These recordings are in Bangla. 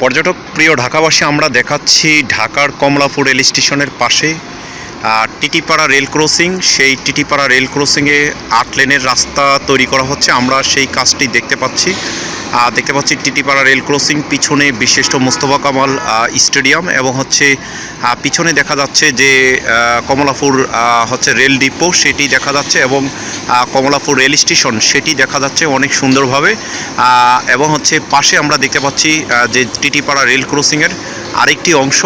পর্যটক, প্রিয় ঢাকাবাসী, আমরা দেখাচ্ছি ঢাকার কমলাপুর রেল স্টেশনের পাশে টিটিপাড়া রেল ক্রসিং। সেই টিটিপাড়া রেল ক্রসিংয়ে আট লেনের রাস্তা তৈরি করা হচ্ছে। আমরা সেই কাজটি দেখতে পাচ্ছি। দেখতে পাচ্ছি টিটিপাড়া রেল ক্রসিং, পিছনে বিশিষ্ট মোস্তফা কামাল স্টেডিয়াম এবং হচ্ছে পিছনে দেখা যাচ্ছে যে কমলাপুর হচ্ছে রেল ডিপো, সেটি দেখা যাচ্ছে এবং কমলাপুর রেল স্টেশন, সেটি দেখা যাচ্ছে অনেক সুন্দরভাবে। এবং হচ্ছে পাশে আমরা দেখতে পাচ্ছি যে টিটিপাড়া রেল ক্রসিংয়ের আরেকটি অংশ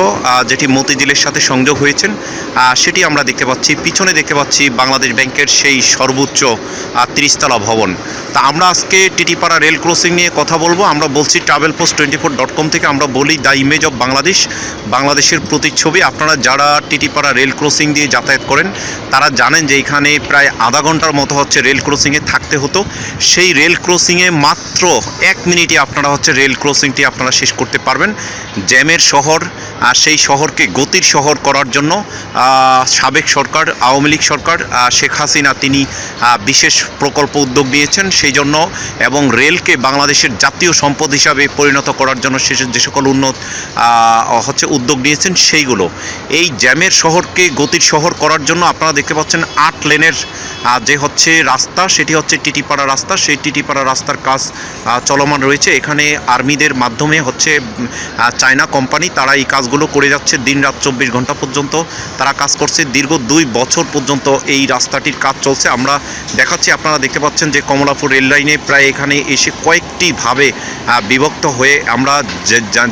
যেটি মতিঝিলের সাথে সংযোগ হয়েছেন। সেটি আমরা দেখতে পাচ্ছি, পিছনে দেখতে পাচ্ছি বাংলাদেশ ব্যাংকের সেই সর্বোচ্চ তিরিশতলা ভবন। তা আমরা আজকে টিটিপাড়া রেল ক্রসিং নিয়ে কথা বলব। আমরা বলছি travel post twenty four dot com থেকে আমরা বলি দ্য ইমেজ অফ বাংলাদেশ, বাংলাদেশের প্রতিচ্ছবি। আপনারা যারা টিটিপাড়া রেল ক্রসিং দিয়ে যাতায়াত করেন, তারা জানেন যে এখানে প্রায় আধা ঘণ্টার মতো হচ্ছে রেল ক্রসিংয়ে থাকতে হতো। সেই রেল ক্রসিংয়ে মাত্র এক মিনিটে আপনারা হচ্ছে রেল ক্রসিংটি আপনারা শেষ করতে পারবেন। জ্যামের শহর আর সেই শহরকে গতির শহর করার জন্য সাবেক সরকার, আওয়ামী লীগ সরকার শেখ হাসিনা তিনি বিশেষ প্রকল্প উদ্যোগ নিয়েছেন। সেই জন্য এবং রেলকে বাংলাদেশের জাতীয় সম্পদ হিসাবে পরিণত করার জন্য সে যে সকল উন্নত হচ্ছে উদ্যোগ নিয়েছেন সেইগুলো। এই জ্যামের শহরকে গতির শহর করার জন্য আপনারা দেখতে পাচ্ছেন আট লেনের যে হচ্ছে রাস্তা, সেটি হচ্ছে টিটিপাড়া রাস্তা। সেই টিটিপাড়া রাস্তার কাজ চলমান রয়েছে। এখানে আর্মিদের মাধ্যমে হচ্ছে চায়না কোম্পানি তারা এই কাজগুলো করে যাচ্ছে দিন রাত চব্বিশ ঘণ্টা পর্যন্ত। তারা কাজ করছে দীর্ঘ দুই বছর পর্যন্ত এই রাস্তাটির কাজ চলছে। আমরা দেখাচ্ছি, আপনারা দেখতে পাচ্ছেন যে কমলাপুর রেল লাইনে প্রায় এখানে এসে কয়েকটি ভাবে বিভক্ত হয়ে আমরা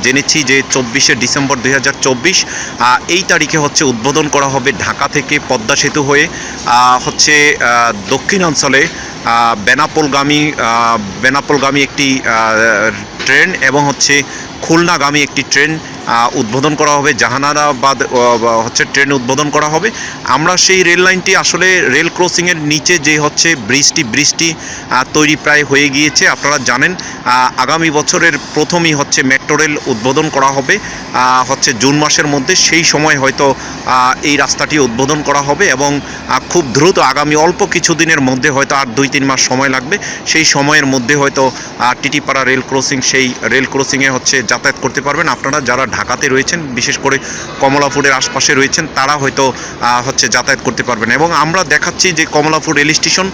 জেনেছি যে চব্বিশে ডিসেম্বর দুই হাজার চব্বিশ এই তারিখে হচ্ছে উদ্বোধন করা হবে ঢাকা থেকে পদ্মা সেতু হয়ে হচ্ছে দক্ষিণাঞ্চলে বেনাপোলগামী বেনাপোলগামী একটি ট্রেন এবং হচ্ছে খুলনাগামী একটি ট্রেন উদ্বোধন করা হবে জাহানারাবাদ হচ্ছে ট্রেন উদ্বোধন করা হবে। আমরা সেই রেল লাইনটি আসলে রেল ক্রসিংয়ের নিচে যে হচ্ছে ব্রিজটি ব্রিজটি তৈরি প্রায় হয়ে গিয়েছে। আপনারা জানেন আগামী বছরের প্রথমই হচ্ছে মেট্রো রেল উদ্বোধন করা হবে হচ্ছে জুন মাসের মধ্যে। সেই সময় হয়তো এই রাস্তাটি উদ্বোধন করা হবে এবং খুব দ্রুত আগামী অল্প কিছুদিনের মধ্যে হয়তো আর দুই তিন মাস সময় লাগবে। সেই সময়ের মধ্যে হয়তো টিটিপাড়া রেল ক্রসিং সেই রেল ক্রসিংয়ে হচ্ছে যাতায়াত করতে পারবেন। আপনারা যারা ঢাকাতে রয়েছেন, বিশেষ করে কমলাপুরের আশপাশে রয়েছেন, তারা হয়তো হচ্ছে যাতায়াত করতে পারবেন। এবং আমরা দেখাচ্ছি যে কমলাপুর রেল স্টেশন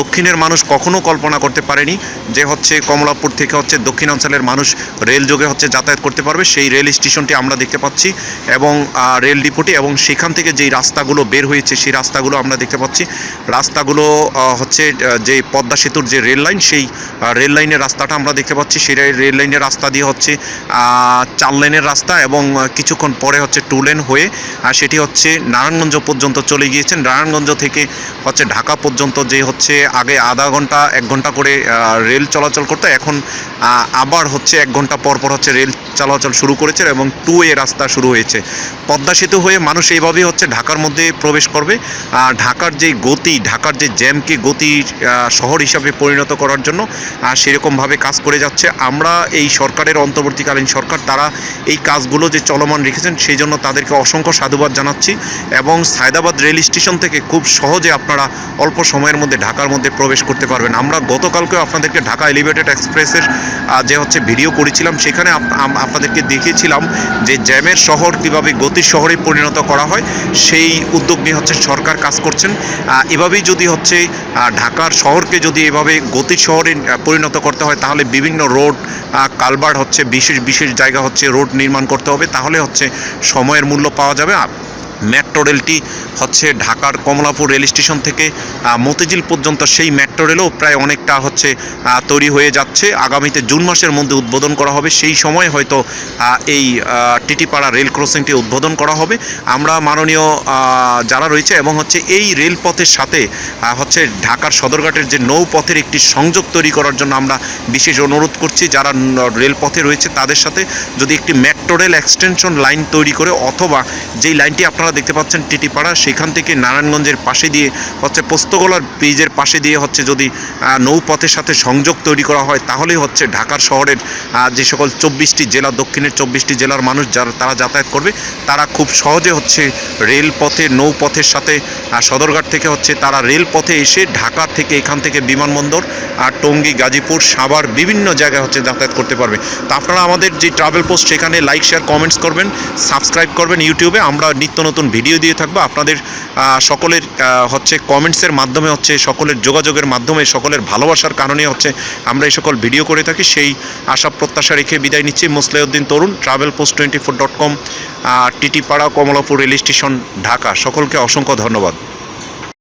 দক্ষিণের মানুষ কখনো কল্পনা করতে পারেনি যে হচ্ছে কমলাপুর থেকে হচ্ছে দক্ষিণাঞ্চলের মানুষ রেল যোগে হচ্ছে যাতায়াত করতে পারবে। সেই রেল স্টেশনটি আমরা দেখতে পাচ্ছি এবং রেল ডিপোটি এবং সেখান থেকে যেই রাস্তাগুলো বের হয়েছে, সেই রাস্তাগুলো আমরা দেখতে পাচ্ছি। রাস্তাগুলো হচ্ছে যে পদ্মা সেতুর যে রেল লাইন, সেই রেল লাইনের রাস্তাটা আমরা দেখতে পাচ্ছি। সেই রেল লাইনের রাস্তা দিয়ে হচ্ছে চার লেনের রাস্তা এবং কিছুক্ষণ পরে হচ্ছে টু লেন হয়ে, আর সেটি হচ্ছে নারায়ণগঞ্জ পর্যন্ত চলে গিয়েছেন। নারায়ণগঞ্জ থেকে হচ্ছে ঢাকা পর্যন্ত যে হচ্ছে আগে আধা ঘণ্টা, এক ঘণ্টা করে রেল চলাচল করতো, এখন আবার হচ্ছে এক ঘণ্টা পর পর হচ্ছে রেল চলাচল শুরু করেছে এবং টু এ রাস্তা শুরু হয়েছে। পদ্মা সেতু হয়ে মানুষ এইভাবেই হচ্ছে ঢাকার মধ্যে প্রবেশ করবে। আর ঢাকার যে গতি, ঢাকার যে জ্যামকে গতি শহর হিসাবে পরিণত করার জন্য সেরকমভাবে কাজ করে যাচ্ছে। আমরা এই সরকারের অন্তর্বর্তীকালীন সরকার, তারা এই কাজগুলো যে চলমান রেখেছেন, সেই জন্য তাদেরকে অসংখ্য সাধুবাদ জানাচ্ছি এবং সায়দাবাদ রেল স্টেশন থেকে খুব সহজে আপনারা অল্প সময়ের মধ্যে ঢাকার মধ্যে প্রবেশ করতে পারবেন। আমরা গতকালকেও আপনাদেরকে ঢাকা এলিভেটেড এক্সপ্রেসের যে হচ্ছে ভিডিও করেছিলাম, সেখানে আপনাদেরকে দেখিয়েছিলাম যে জ্যামের শহর কীভাবে গতির শহরে পরিণত করা হয়, সেই উদ্যোগ নিয়ে হচ্ছে সরকার কাজ করছেন। এভাবেই যদি হচ্ছে ঢাকার শহরকে যদি এভাবে গতির শহরে পরিণত করতে হয়, তাহলে বিভিন্ন রোড কালবার হচ্ছে বিশেষ বিশেষ জায়গা হচ্ছে রোড নির্মাণ করতে হবে তাহলে হচ্ছে সময়ের মূল্য পাওয়া যাবে। মেট্রো রেলটি হচ্ছে ঢাকার কমলাপুর রেল স্টেশন থেকে মতিঝিল পর্যন্ত। সেই মেট্রো রেলও প্রায় অনেকটা হচ্ছে তৈরি হয়ে যাচ্ছে। আগামীতে জুন মাসের মধ্যে উদ্বোধন করা হবে। সেই সময় হয়তো এই টিটিপাড়া রেল ক্রসিংটি উদ্বোধন করা হবে। আমরা মাননীয় যারা রয়েছে এবং হচ্ছে এই রেলপথের সাথে হচ্ছে ঢাকার সদরঘাটের যে নৌপথের একটি সংযোগ তৈরি করার জন্য আমরা বিশেষ অনুরোধ করছি। যারা রেলপথে রয়েছে তাদের সাথে যদি একটি মেট্রো রেল এক্সটেনশন লাইন তৈরি করে অথবা যেই লাইনটি আপনারা দেখতে পাচ্ছেন টিটিপাড়া, সেখান থেকে নারায়ণগঞ্জের পাশে দিয়ে হচ্ছে পোস্তগোলার ব্রিজের পাশে দিয়ে হচ্ছে যদি নৌপথের সাথে সংযোগ তৈরি করা হয়, তাহলেই হচ্ছে ঢাকার শহরের যে সকল চব্বিশটি জেলা, দক্ষিণের চব্বিশটি জেলার মানুষ যারা, তারা যাতায়াত করবে, তারা খুব সহজে হচ্ছে রেলপথে, নৌপথের সাথে সদরঘাট থেকে হচ্ছে তারা রেলপথে এসে ঢাকা থেকে এখান থেকে বিমানবন্দর আর টঙ্গী, গাজীপুর, সাভার বিভিন্ন জায়গায় হচ্ছে যাতায়াত করতে পারবে। তো আপনারা আমাদের যে ট্রাভেল পোস্ট সেখানে লাইক শেয়ার কমেন্টস করবেন সাবস্ক্রাইব করবেন ইউটিউবে আমরা নিত্য নতুন ভিডিও দিয়ে থাকব। আপনাদের সকলের হচ্ছে কমেন্টসের মাধ্যমে, হচ্ছে সকলের যোগাযোগের মাধ্যমে, সকলের ভালোবাসার কারণে, হচ্ছে আমরা এই সকল ভিডিও করে থাকি। সেই আশা প্রত্যাশা রেখে বিদায় নিচ্ছি। Musleuddin Tarun travel post twenty four dot com Titipara Kamalapur rail station Dhaka. সকলকে অসংখ্য ধন্যবাদ।